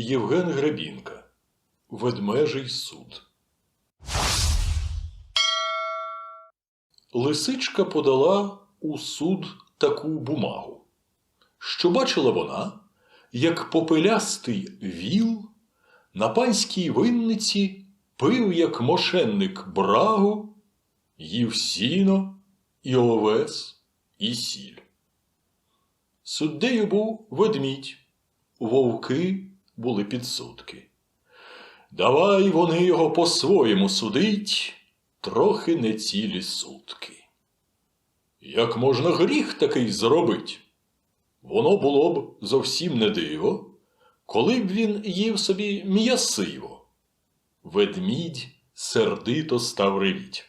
Євген Гребінка Ведмежий суд. Лисичка подала у суд таку бумагу, що бачила вона, як попелястий віл на панській винниці пив, як мошенник брагу, їв сіно і овес, і сіль. Суддею був ведмідь, вовки були підсудки. Давай вони його по-своєму судить, трохи не цілі сутки. Як можна гріх такий зробить? Воно було б зовсім не диво, коли б він їв собі м'ясиво. Ведмідь сердито став ревіть.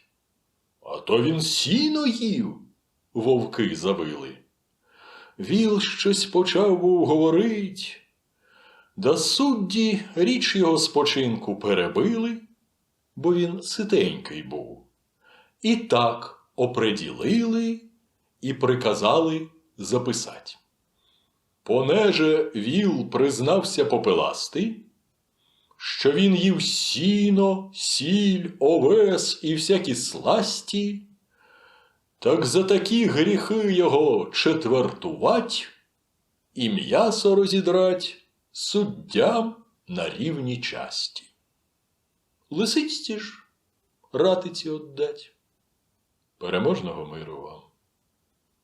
А то він сіно їв, вовки завили. Віл щось почав був говорить, да судді річ його спочинку перебили, бо він ситенький був. І так оприділили і приказали записати. Понеже віл признався попеластий, що він їв сіно, сіль, овес і всякі сласті, так за такі гріхи його четвертувать і м'ясо розідрать суддям на рівні часті. Лисичці ж ратиці отдать. Переможного миру вам.